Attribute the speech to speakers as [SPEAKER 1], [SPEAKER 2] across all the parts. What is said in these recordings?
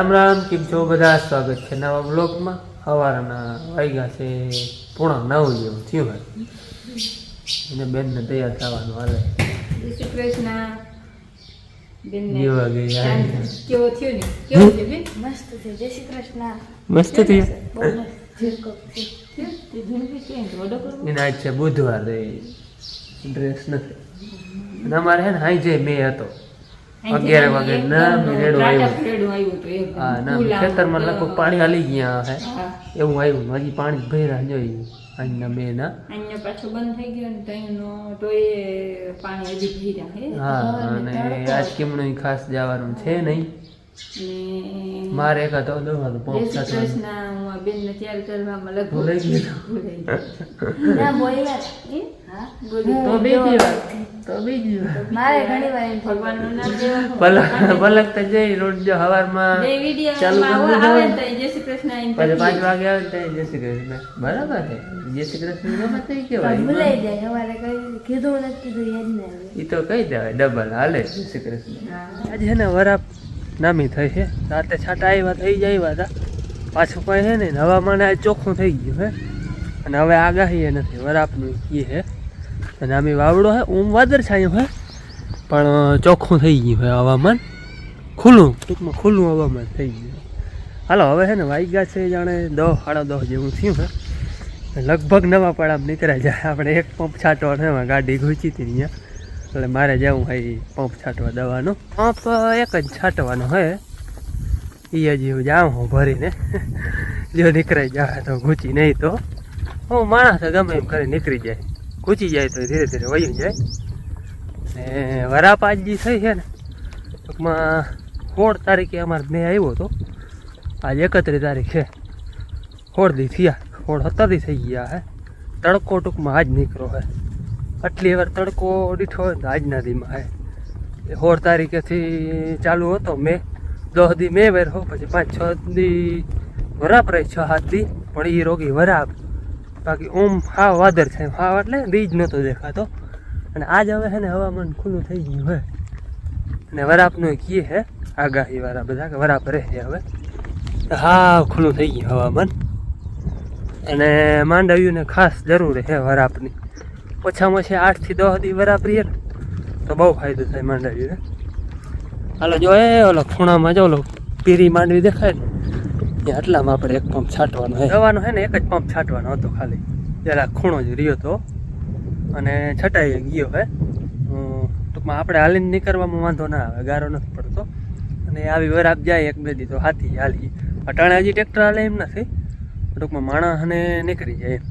[SPEAKER 1] રામ રામ કેમ છો બધા? સ્વાગત છે નવા બ્લોગમાં. સવારના વાગ્યા છે પૂણા નવ જેવું થયું હોય. અને બેનને તૈયાર થવાનું હાલે.
[SPEAKER 2] જય શ્રી કૃષ્ણ.
[SPEAKER 3] મસ્ત
[SPEAKER 1] થયું? બુધવાર. ડ્રેસ નથી. અમારે હે ને હાઈ જે મેં હતો. અગિયાર વાગે ના રેડો આવ્યો. હા ના ખેતરમાં લગભગ પાણી હાલી ગયા હે. એવું આવ્યું હજી પાણી ભર્યા જોઈએ અહીંયા બે ના.
[SPEAKER 2] અહીંયા પાછું બંધ થઈ ગયું ને ત્યાંનો તો એ પાણી હજી ભર્યા હે.
[SPEAKER 1] હા અને આજ કેમનું ખાસ જવાનું છે નહીં. મારે એક હતો દો
[SPEAKER 2] હતો
[SPEAKER 1] પોપ સાથે
[SPEAKER 2] કૃષ્ણ હું આ બેનને તૈયાર કરવામાં લગભગ
[SPEAKER 1] ભૂલાઈ ગયું.
[SPEAKER 3] ના બોલ્યા
[SPEAKER 2] એ?
[SPEAKER 3] હા?
[SPEAKER 1] તો બીજી વાર તો બીજી વાર
[SPEAKER 3] મારે ઘણી વાર એમ થયું.
[SPEAKER 2] ભગવાનનું નામ દેવા
[SPEAKER 1] પલક પલક તો જઈ રોજ જો હવારમાં
[SPEAKER 2] જે વિડિયો
[SPEAKER 1] ચાલુ કરી
[SPEAKER 2] આવે તો જય શ્રી કૃષ્ણ
[SPEAKER 1] પછી પાંચ વાગે આવે તો જય શ્રી કૃષ્ણ. બરાબર છે. જય શ્રી કૃષ્ણ ગમે તે
[SPEAKER 3] પણ
[SPEAKER 1] કહેવાય
[SPEAKER 3] ભૂલાઈ જાય હવારે કઈ કીધું નથી કીધું યાદ ના આવે.
[SPEAKER 1] એ તો કહી દેવાય ડબલ. હાલે જય શ્રી કૃષ્ણ આજે ને વરાપ નામી થઈ છે. રાતે છાંટા આવ્યા થઈ જાય આવ્યા હતા. પાછું કઈ છે ને હવામાન આ ચોખ્ખું થઈ ગયું હે. અને હવે આગાહી એ નથી. વરાપનું એ છે અને આમે વાવડો હે. ઊમ વાદર છાયું હે. પણ ચોખ્ખું થઈ ગયું હે હવામાન. ખુલ્લું. ટૂંકમાં ખુલ્લું હવામાન થઈ ગયું હાલો, હવે છે ને વાઈગા છે જાણે દહ, સાડા દહ જેવું થયું હે. લગભગ નવા પડામ નીકળ્યા જાય આપણે એક પંપ છાંટો છે. ગાડી ઘૂંચી હતી અહીંયા. એટલે મારે જવું હોય પંપ છાંટવા દવાનો. પંપ એક જ છાંટવાનો હોય એ હજી હું જાઉં હું ભરીને. જો નીકળાઈ જાય તો ઘૂંચી નહીં તો. હું માણસ ગમે એમ કરી નીકળી જાય. ઘૂંચી જાય તો ધીરે ધીરે વયું જાય. ને વરાપાજી થઈ છે ને. ટૂંકમાં સોળ તારીખે અમારે મેં આવ્યો હતો. આજ એકત્રીસ તારીખ છે. સોળ દી થયા. સોળ સત્તર દી થઈ ગયા હે. તડકો ટૂંકમાં આજ નીકળો હે. આટલી વાર તડકો દીઠો ને આજના દીમાં હે સોળ તારીખેથી ચાલુ હતો મેં. દસ દી મેં વેર હો, પછી પાંચ છ દી વરાપ રહી, છ સાત દી. પણ એ રોગી વરાપ. બાકી ઓમ હા વાદર છે. હા એટલે બીજ નહોતો દેખાતો. અને આજ હવે છે ને હવામાન ખુલ્લું થઈ ગયું હે. અને વરાપનું કીએ હે, આગાહી વાળા બધા કે વરાપ રહે હવે. હા ખુલ્લું થઈ ગયું હવામાન. અને માંડવ્યુંને ખાસ જરૂર છે વરાપની. ઓછામાં ઓછી આઠથી દસ દી રહીએ તો બહુ ફાયદો થાય માંડવીને હાલો, જો એ ઓલો ખૂણામાં જો ઓલો પીરી માંડવી દેખાય ને આટલામાં આપણે એક પંપ છાંટવાનો હોય દવાનો છે ને, એક જ પંપ છાંટવાનો હતો ખાલી. જરા ખૂણો જ રહ્યો હતો અને છટાઈ ગયો, હે? ટૂંકમાં આપણે હાલીને નીકળવામાં વાંધો ના આવે, ગારો નથી પડતો. અને આવી વરાબ જાય એક બે દી તો હાથી હાલી. અટાણે હજી ટ્રેક્ટર હાલે એમ નથી. ટૂંકમાં માણસ અને નીકળી જાય એમ.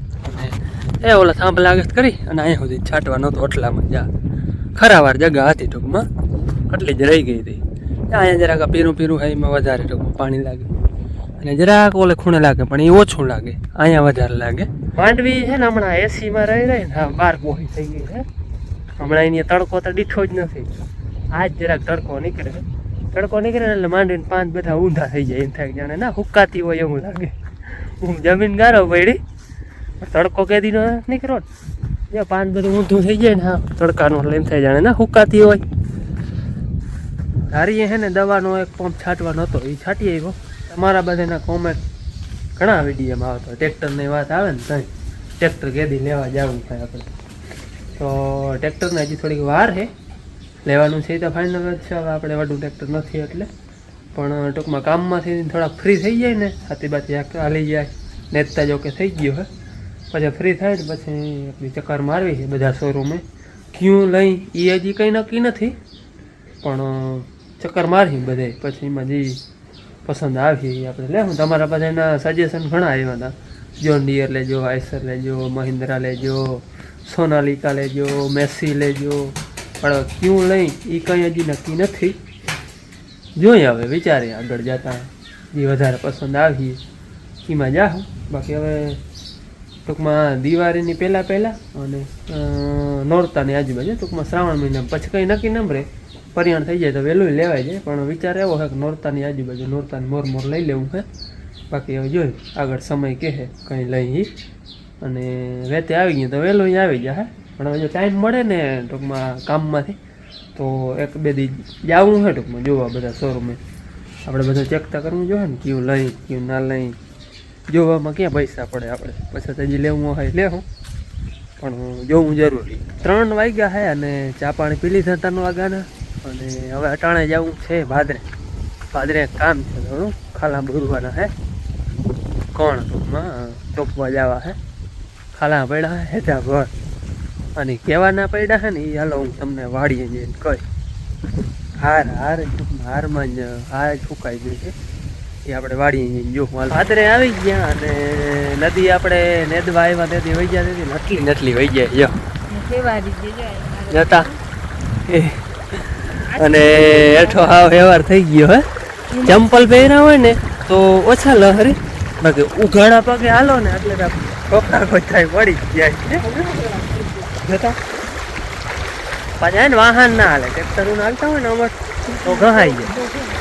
[SPEAKER 1] એ ઓલા થાંભલા લાગે કરી અને અહીંયા સુધી છાંટવાનો હતો ઓટલામાં જા. ખરાવાર જગા હતી ટૂંકમાં એટલી જ રહી ગઈ હતી. અહીંયા જરાક પીરું પીરું હોય એમાં વધારે ટૂંકમાં પાણી લાગે. અને જરાક ઓલે ખૂણે લાગે, પણ એ ઓછું લાગે. અહીંયા વધારે લાગે. માંડવી છે ને હમણાં એસીમાં રહી રહી ને બાર મોહી થઈ ગઈ છે. હમણાં એની તડકો તો દીઠો જ નથી. આજ જરાક તડકો નીકળે. તડકો નીકળે એટલે માંડવીને પાંચ બધા ઊંધા થઈ જાય એમ થાય. જાણે ના, હુકાતી હોય એવું લાગે. હું જમીન ગારો પડી. તડકો કે દીનો નીકળો જો પાન બધું ઊંધું થઈ જાય ને, હા, તડકાનું એટલે થાય જાણે. ના, હુકાતી હોય. ધારીએ હે ને, દવાનો એક પંપ છાંટવાનો હતો એ છાંટી આવ્યો. તમારા બધાના કોમેન્ટ ઘણા વિડીયોમાં આવતો ટ્રેક્ટરની વાત આવે ને ત્યાં ટ્રેક્ટર કેદી લેવા જવું થાય આપણે. તો ટ્રેક્ટરને હજી થોડીક વાર છે લેવાનું છે તો ફાઇનલ જ છે. આપણે વધુ ટ્રેક્ટર નથી એટલે. પણ ટૂંકમાં કામમાંથી થોડા ફ્રી થઈ જાય ને. હાથી બાથી હાલી જાય. નેતા જો કે થઈ ગયો હે. પછી ફ્રી થાય ને પછી આપણી ચક્કર મારવી છે બધા શોરૂમે ક્યું લઈ એ હજી કંઈ નક્કી નથી, પણ ચક્કર મારી બધે. પછી એમાં જે પસંદ આવી એ આપણે લેવું તમારા બધાના સજેશન ઘણા આવ્યા હતા. જોન ડિયર લેજો આઈસર લેજો મહિન્દ્રા લેજો સોનાલિકા લેજો મેસી લેજો. પણ ક્યું લઈ એ કંઈ હજી નક્કી નથી. જોઈએ હવે, વિચારીએ આગળ જતા. જે વધારે પસંદ આવી એમાં જાઓ બાકી હવે ટૂંકમાં દિવાળીની પહેલાં પહેલાં અને નોરતાની આજુબાજુ. ટૂંકમાં શ્રાવણ મહિના પછી કંઈ નક્કી ન રહે પરિયાણ થઈ જાય તો વહેલું લેવાય જાય પણ વિચાર એવો છે કે નોરતાની આજુબાજુ, નોરતાની મોર મોર લઈ લેવું છે. બાકી હવે જોઈ આગળ સમય કહે કંઈ લઈ અને વેતે આવી ગયું તો વહેલું આવી જાય પણ હવે જો ટાઈમ મળે ને ટૂંકમાં કામમાંથી, તો એક બે દી જવું છે ટૂંકમાં, જોવા બધા શોરૂમે. આપણે બધું ચેકતા કરવું જોઈએ ને, કયું લઈ, કયું ના લઈ. જોવામાં ક્યાં પૈસા પડે આપણે? પછી હજી લેવું હોય લેવું પણ જોવું જરૂરી. ત્રણ વાગ્યા હે અને ચા પાણી પી લીધા ત્રણ વાગ્યાના. અને હવે અટાણે જવું છે ભાદરે. ભાદરે કામ છે થોડું ખાલા ભૂરવાના હે. કોણ ટૂંકમાં? ચોપવા જવા હે. ખાલા પડ્યા હે હેઠા ભર અને કહેવાના પડ્યા હે ને એ હાલો હું તમને વાડીએ જઈને કહી. હાર હાર હારમાં જ, હાર સુકાઈ ગયું છે. એ આપણે જઈને જો પાત્રે આવી ગયા અને નદી આપણે નેદવા આવ્યા તેથી વહી ગયા તેથી નટલી નટલી વહી
[SPEAKER 2] આ મારે.
[SPEAKER 1] જતા. અને હેઠો હાવ વ્યવહાર થઈ ગયો, હે. ચંપલ પહેર્યા હોય ને, તો ઓછા લહરી બાકી ઉઘાડા પગે હાલો ને, એટલે ખોખા ખોચાઈ પડી જાય જતા. પાછા વાહન ના હાલે. ટ્રેક્ટર હાલતા હોય ને, અમાર તો ગહાઈ જાય.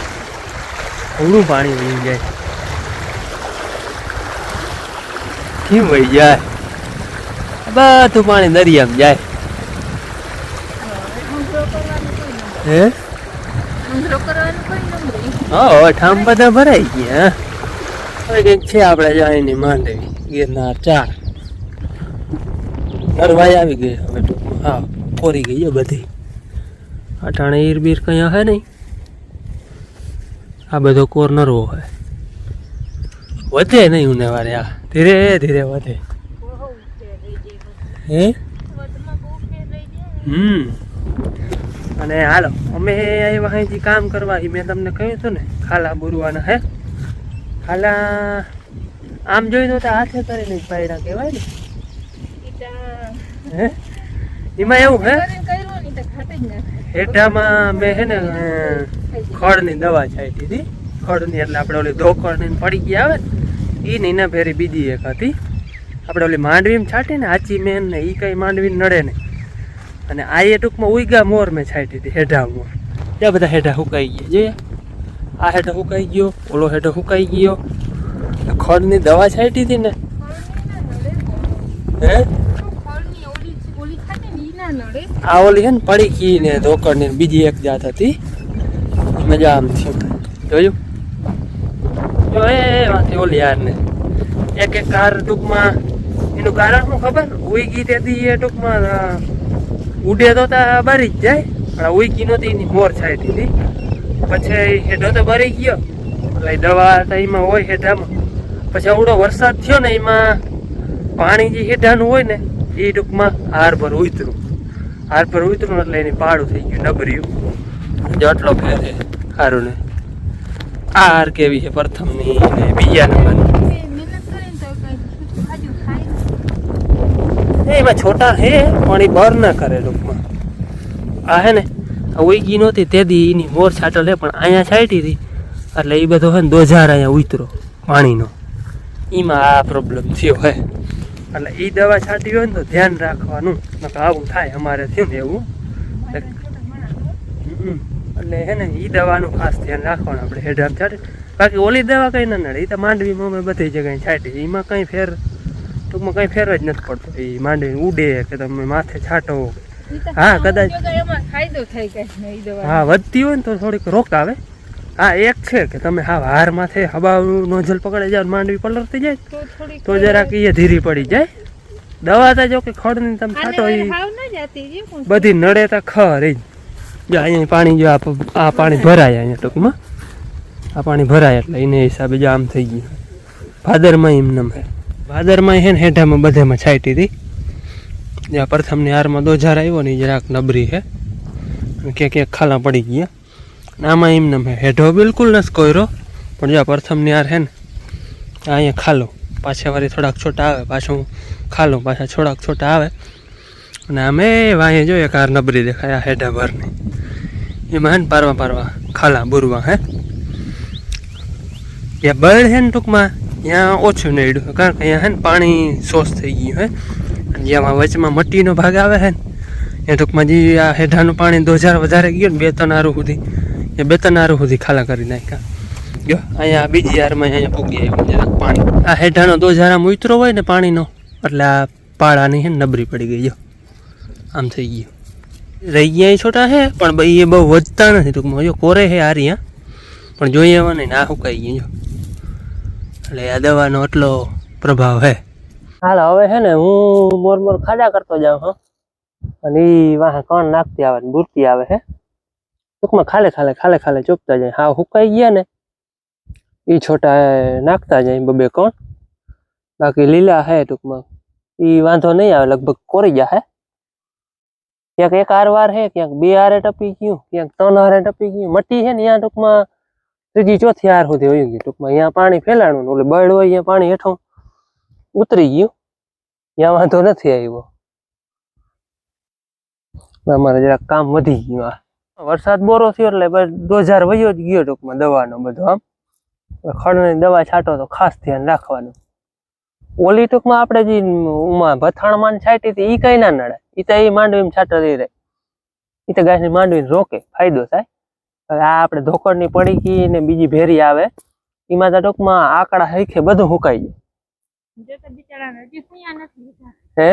[SPEAKER 1] થોડું પાણી વહી જાય. કેમ વહી જાય? બધું પાણી દરિયામાં જાય. હે? હા ઠામ બધા ભરાઈ ગયા. હવે કંઈક છે આપણે જાયની માંડવી. ગિરનાર ચાર. નરવાઈ આવી ગઈ હવે હા ફોરી ગઈ બધી. અટાણે ઈર બીર કંઈ હે નહીં. આ બધો કોર્નર હોય. વધે નહીં ઉનેવારે આ. ધીરે ધીરે વધે. હે? હમ. અને હાલો અમે અહીંથી કામ કરવા. મેં તમને કહ્યું હતું ને ખાલા બુરવાના હે? ખાલા આમ જોઈ તો હાથે કરીને પાયડા કહેવાય ને. હે? એમાં એવું હે? હેઠામાં મેં હે ને ખડની દવા છાંટી હતી ખડની એટલે આપણે ઓલી ધોખડની પડી ગઈ આવે ને એ ને એના ફેરી બીજી એક હતી. આપણે ઓલી માંડવીમાં છાંટી ને આચી મેન ને એ કઈ માંડવી નડે ને. અને આ એ ટૂંકમાં ઉઈગા મોર મેં છાંટી હતી હેઠા મોર ત્યાં બધા હેઠા સુકાઈ ગયા. જોઈએ આ હેઠો સુકાઈ ગયો ઓલો હેઠો સુકાઈ ગયો. ખડની દવા છાંટી હતી ને. હે? આ ઓલી છે ને પડીકી ને ધોકડ ને બીજી એક જાત હતી. મજા આમ થયું. જોયું? જો, એ વાંથી ઓલી યાર ને એક એક કાર ટૂંકમાં, એનું કારણ શું ખબર? ઉઈકી તેથી એ ટૂંકમાં ઉડે તો તા બરી જ જાય, પણ ઉઈકી નહોતી, એની મોર થાય હતી. પછી હેઠો તો બરી ગયો. એટલે દવા એમાં હોય હેઠામાં. પછી આવડો વરસાદ થયો ને એમાં પાણી જે હેઠાનું હોય ને, એ ટૂંકમાં હાર પર ઉતરું. હાર પર ઉતરું એટલે એની પાડું થઈ ગયું ડબર્યું જો આટલો ફેર છે સારું ને આ હાર કેવી છે, પ્રથમની ને બીજા નંબરની? એમાં છોટા હે પણ એ બર ના કરે ટૂંકમાં આ હે ને ઉઈગી નહોતી, તે દી એની મોર છાટલ હે, પણ અહીંયા છાંટી હતી. એટલે એ બધો હે ને દોઝાર અહીંયા ઉતરો પાણીનો એમાં આ પ્રોબ્લેમ થયો હે. એટલે એ દવા છાંટી હોય ને તો ધ્યાન રાખવાનું. નકર આવું થાય અમારે થયું ને એવું. એટલે હે ને એ દવાનું ખાસ ધ્યાન રાખવાનું આપણે હેઠળ છાંટી બાકી ઓલી દવા કંઈ ના નડે. એ તો માંડવીમાં અમે બધી જગ્યાએ છાંટી. એમાં કંઈ ફેર ટૂંકમાં કંઈ ફેર જ નથી પડતો. એ માંડવી ઉડે કે તમે માથે છાંટો હા, કદાચ. હા વધતી હોય ને તો થોડીક રોક આવે હા એક છે કે તમે હા હાર માથે હબાનું નોઝલ પકડે જાવ માંડવી પલરતી જાય
[SPEAKER 2] તો
[SPEAKER 1] જરાક એ ધીરી પડી જાય. દવા તો જો કે તમે
[SPEAKER 2] હાવ ના જે પણ
[SPEAKER 1] બધી નડે તો ખરી જ. અહીંયા પાણી જો આ પાણી ભરાય અહીંયા ટૂંકમાં. આ પાણી ભરાય એટલે એને હિસાબે જો આમ થઈ ગયું. ભાદરમાં એમ નમ હે ભાદરમાં હે ને હેઠામાં બધેમાં છાંટી હતી જ્યાં પ્રથમની હારમાં દોજાર આવ્યો ને જરાક નબરી હે. ક્યાંક ક્યાંક ખાલા પડી ગયા. આમાં એમને મેં હેઢો બિલકુલ નથી કોયરો. પણ જો પ્રથમ પ્રથમની યાર હે ને અહીંયા ખાલો. પાછા વાળી થોડાક છોટા આવે, પાછું ખાલો, પાછા થોડાક છોટા આવે. અને અમે વાંહે જોઈએ કાર નબરી દેખાય, આ હેઢા ભરની. એમાં હે ને પારવા પારવા ખાલા બુરવા હે. એ બળ હે ને ટૂંકમાં, ત્યાં ઓછું નડ્યું કારણ કે અહીંયા હે ને પાણી સોસ થઈ ગયું હે. જ્યાં વચમાં મટીનો ભાગ આવે છે ને, એ ટૂંકમાં જે આ હેઠાનું પાણી ધોજાર વધારે ગયું ને બે ત્રણ આરું સુધી. એ બે ત્રણ આરું સુધી ખાલા કરી નાખ્યા. જો, અહીંયા બીજી હારમાં અહીંયા પૂગી આવ્યું પાણી. આ હેઠાનો દોજાર આમ ઉતરો હોય ને પાણીનો, એટલે આ પાળાની હે નબરી પડી ગઈ, જો. આમ થઈ ગયું. રહી ગયા છોટા હે, પણ એ બહુ વધતા નથી ટૂંકમાં. જો, કોરે હે આ રહ્યા પણ જોઈ એવા નહીં ના સુકાઈ ગયું, જો. એટલે આ દવાનો એટલો પ્રભાવ હે. હાલ, હવે છે ને હું મોર મોર ખાડા કરતો જાઉં, હા. અને એ વાહ કોણ નાખતી આવે ને બુરતી આવે હે. ટૂંકમાં ખાલે ખાલે ખાલે ખાલે ચોપતા જાય. હા, હુકાઈ ગયા ને એ છોટા નાખતા જાય બબે કોણ. બાકી લીલા હે ટૂંકમાં. એ વાંધો નહીં આવે, લગભગ કોરી ગયા હે. ક્યાંક એક આર વાર હે, ક્યાંક બે આરે ટપી ગયું, ક્યાંક ત્રણ આરે ટપી ગયું. મટી છે ને ત્યાં ટૂંકમાં ત્રીજી ચોથી આર સુધી હોય ગયું ટૂંકમાં. અહીંયા પાણી ફેલાણું ઓલે બળ હોય અહીંયા પાણી હેઠો ઉતરી ગયું. ત્યાં વાંધો નથી આવ્યો. અમારે જરાક કામ વધી ગયું આ. વરસાદ બોરો થયો એટલે દોજાર વયો જ ગયો ટૂંકમાં દવાનો બધો આમ ખડની દવા છાંટો તો ખાસ ધ્યાન રાખવાનું. ઓલી ટૂંકમાં આપણે જે ઉમાં ભથાણમાં ને છાંટી હતી એ કઈ ના નડે. એ તો એ માંડવીમાં છાંટો દઈ રહે. એ તો ગાયની માંડવીને રોકે ફાયદો થાય. હવે આ આપણે ધોકડની પડીકી ને બીજી ભેરી આવે એમાં તો ટૂંકમાં આકડા હૈખે બધું સુકાઈ જાય. હે?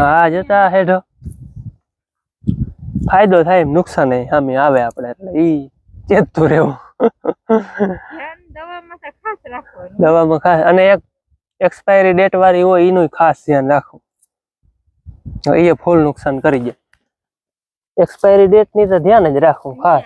[SPEAKER 1] હા જતા હેઠો. ફાયદો થાય એમ નુકસાન સામે આવે આપણે એટલે ઈ ચેતતું રહેવું.
[SPEAKER 2] દવામાં ખાસ
[SPEAKER 1] અને એક એક્સપાયરી ડેટ વાળી હોય એનું ખાસ ધ્યાન રાખવું. એ ફૂલ નુકસાન કરી જાય એક્સપાયરી ડેટની તો ધ્યાન જ રાખવું ખાસ.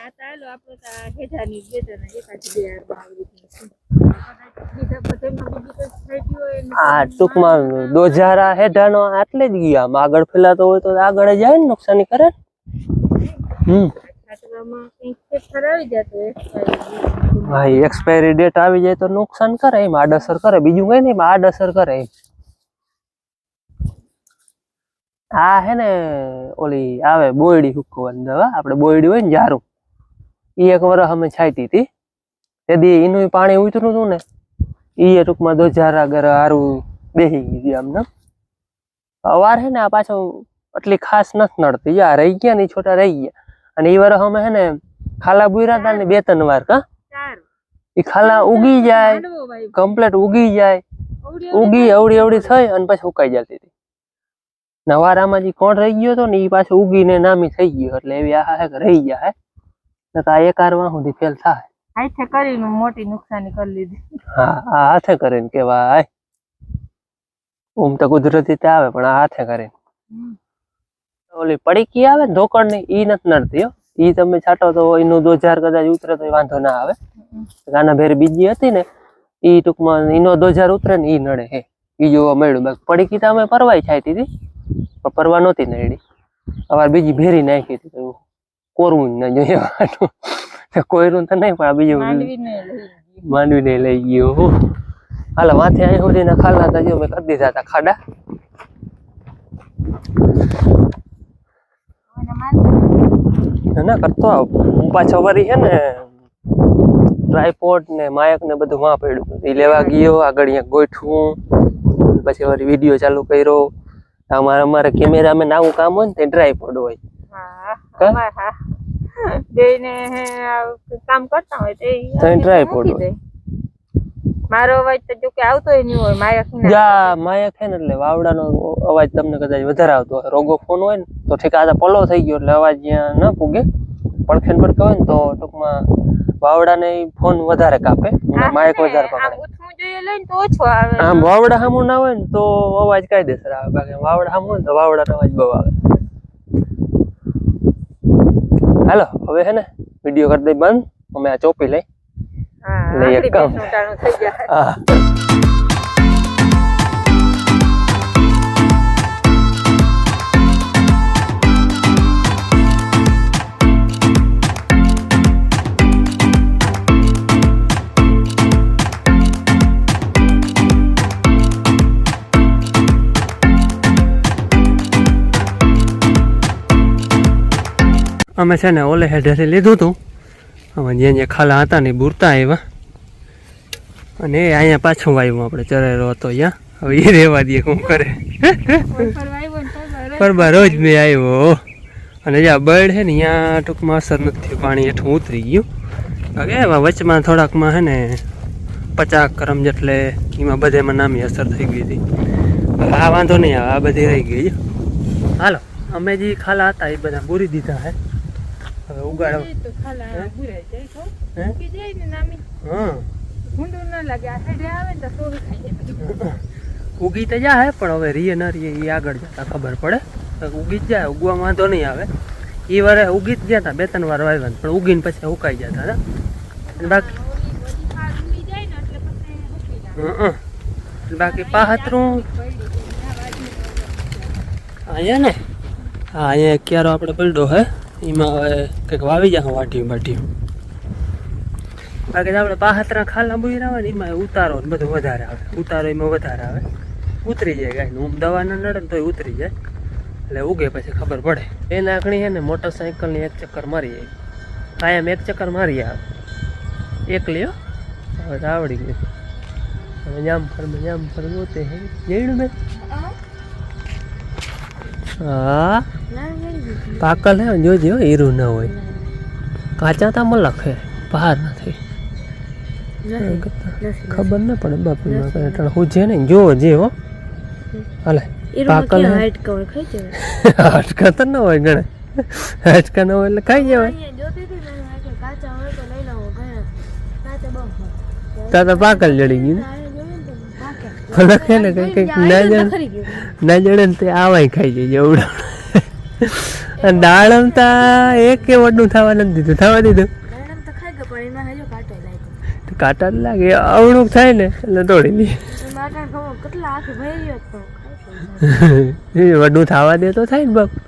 [SPEAKER 2] આ
[SPEAKER 1] ટૂંકમાં દોજારા હેઠાનો આટલે જ ગયા આગળ ફેલાતો હોય તો આગળ જાય ને નુકસાની કરે ને. હમ
[SPEAKER 2] ખાતરામાં કંઈક ફેરફાર આવી જતો expiry
[SPEAKER 1] હા એક્સપાયરી ડેટ આવી જાય તો નુકસાન કરે એમ આડઅસર કરે. બીજું કઈ નહીં એમ આડઅસર કરે એમ. આ હે ને ઓલી આવે બોયડી હુકવાની દવા આપણે બોયડી હોય ને જારું. એ એક વરસ અમે છાંટી હતી. તેથી એનું પાણી ઉતરું હતું ને એ ટૂંકમાં ચાર આગળ હારું બેસી ગયું આમને અવાર હે ને આ પાછો એટલી ખાસ નથી નડતી. યા રહી ગયા ને છોટા રહી ગયા. અને ઈ વરસ અમે હે ને ખાલા બુયરા હતા ને બે ત્રણ વાર કા. ઈ ખાલા ઉગી જાય કમ્પ્લીટ ઉગી જાય. ઉગી અવડી અવડી થઈ અને પછી ઉકાઈ જતી હતી. નવારામાં જે કોણ રહી ગયો હતો ને એ ઉગી ઉગીને નામી થઈ ગયો એટલે એવી આ હે કે રહી જાય હે. નકર આ એક આરવા સુધી ફેલ થાય.
[SPEAKER 2] હાથે કરીને મોટી નુકસાની કરી લીધી.
[SPEAKER 1] હા આ હાથે કરીને કેવાય. ઓમ તો કુદરતી તે આવે પણ આ હાથે કરીને. ઓલી પડીકી આવે ઢોકળ ને ઈ નથી નડતી હો. ઈ તમે છાંટો તો એનું દો ચાર કદાચ ઉતરે તો વાંધો ના આવે. આના ભેર બીજી હતી ને ઈ ટૂંકમાં એનો દો ચાર ઉતરે ને ઈ નડે હે. ઈ જોવા મળ્યું. બાકી પડીકી તો અમે પરવાઈ છાંટી હતી પણ પરવા નહોતી નડી. અવાર બીજી ભેરી નાખી હતી કોરવું જ ના જોઈએ વાટું. કોયરું તો નહીં પણ બીજું
[SPEAKER 2] માંડવીને લઈ
[SPEAKER 1] લઈ ગયો હાલ માથે અહીં સુધીના ખાલા હતા જો મેં કરી દીધા હતા ખાડા.
[SPEAKER 2] માંડવી
[SPEAKER 1] ના ના કરતો હું પાછો વરી છે ને ટ્રાયપોર્ટ ને માયક ને બધું માં પડ્યું. એ લેવા ગયો આગળ અહીંયા ગોઠવું. પછી વળી વીડિયો ચાલુ કર્યો. અમારે અમારે કેમેરામેન આવું કામ હોય ને તે ટ્રાયપોડ હોય.
[SPEAKER 2] કામ કરતા હોય તો ઈ
[SPEAKER 1] તો
[SPEAKER 2] આવી
[SPEAKER 1] tripod
[SPEAKER 2] મૂકી દે. મારો અવાજ તો જોકે આવતો નહીં હોય માયક ના
[SPEAKER 1] માયક છે ને એટલે વાવડાનો અવાજ તમને કદાચ વધારે આવતો હોય. રોગો ફોન હોય ને તો ઠીક આ પલો થઈ ગયો એટલે અવાજ જ્યાં ન પૂગે પડખે ને પડખે હોય ને તો ટૂંકમાં વાવડાને ફોન વધારે કાપે. માયક વધારે પકડે આમ વાવડા સામું ના હોય ને તો અવાજ કાયદેસર આવે બાકી વાવડા સામું હોય ને તો વાવડાનો અવાજ બહુ આવે. હાલો હવે હે ને વીડિયો કરી દઈ બંધ. અમે આ ચોપી લઈ.
[SPEAKER 2] હા
[SPEAKER 1] લઈ એક
[SPEAKER 2] આખરી
[SPEAKER 1] કામ.
[SPEAKER 2] બેસણું ટાણું થઈ જાય
[SPEAKER 1] હા. અમે છે ને ઓલે હેઠેથી લીધું હતું. આમાં જ્યાં જ્યાં ખાલા હતા ને બુરતા આવ્યા અને અહીંયા પાછું વાવ્યું આપણે ચરેલો હતો અહીંયા. હવે એ રહેવા દઈએ શું કરે. પરબા રોજ મેં આવ્યો. અને જ્યાં બળ છે ને ત્યાં ટૂંકમાં અસર નથી. પાણી હેઠું ઉતરી ગયું. હવે એમાં વચમાં થોડાકમાં છે ને પચાસ કરમ જેટલે એમાં બધેમાં નામી અસર થઈ ગઈ હતી. હવે આ વાંધો નહીં આવે, આ બધી રહી ગઈ હાલો, અમે જે ખાલા હતા એ બધા પૂરી દીધા હે હવે
[SPEAKER 2] તો ઉગી તો જાય
[SPEAKER 1] પણ હવે રીએ ન રીએ એ આગળ જતા ખબર પડે. તો ઉગી જ જાય ઉગવા વાંધો નહીં આવે. એ વારે ઉગી જ ગયા હતા બે ત્રણ વાર વાવ્યા પણ ઉગીને પછી ઉકાઈ જતા હતા બાકી. બાકી પાહતરું. અહીંયા ને? હા અહીંયા ક્યારો આપણે પડ્યો હે? એમાં હવે કંઈક વાવી જાય વાટી બાટીયું બાકી આપણે પાહતરા ખાલા બોઈ આવે ને એમાં ઉતારો ને બધું વધારે આવે. ઉતારો એમાં વધારે આવે. ઉતરી જાય ગાય. ઊંઘ દવા ન નડે ને તોય ઉતરી જાય. એટલે ઉગે પછી ખબર પડે. એ નાખણી છે ને મોટરસાઇકલની એક ચક્કર મારી જાય કાયમ એક ચક્કર મારી આવે. એક લ્યો. હવે આવડી ગયું. હવે જામ ફરમે જામ ફરમો તે હે જઈડું બેન હા. પાકલ હે જોજો હીરું ના હોય. કાચા તા હે બહાર નથી. ખબર ન પડે બાપુ એટલે હું જે ને જો જે હો. હાલે પાકલ હટકા તો ન હોય ગણે. હટકા ન હોય એટલે ખાઈ જવાય. તા તો પાકલ જડી ગયું ને? ફરક હે ને કઈ કંઈક ના જડે. ના જડે ને તે આવાય ખાઈ જાય એવડો અને દાડમ તા એક કે વડનું થવા નથી દીધું થવા દીધું. કાંટા જ લાગે અવણું થાય ને એટલે તોડી લઈએ
[SPEAKER 3] વડનું
[SPEAKER 1] એ થવા દે તો થાય ને બાપ.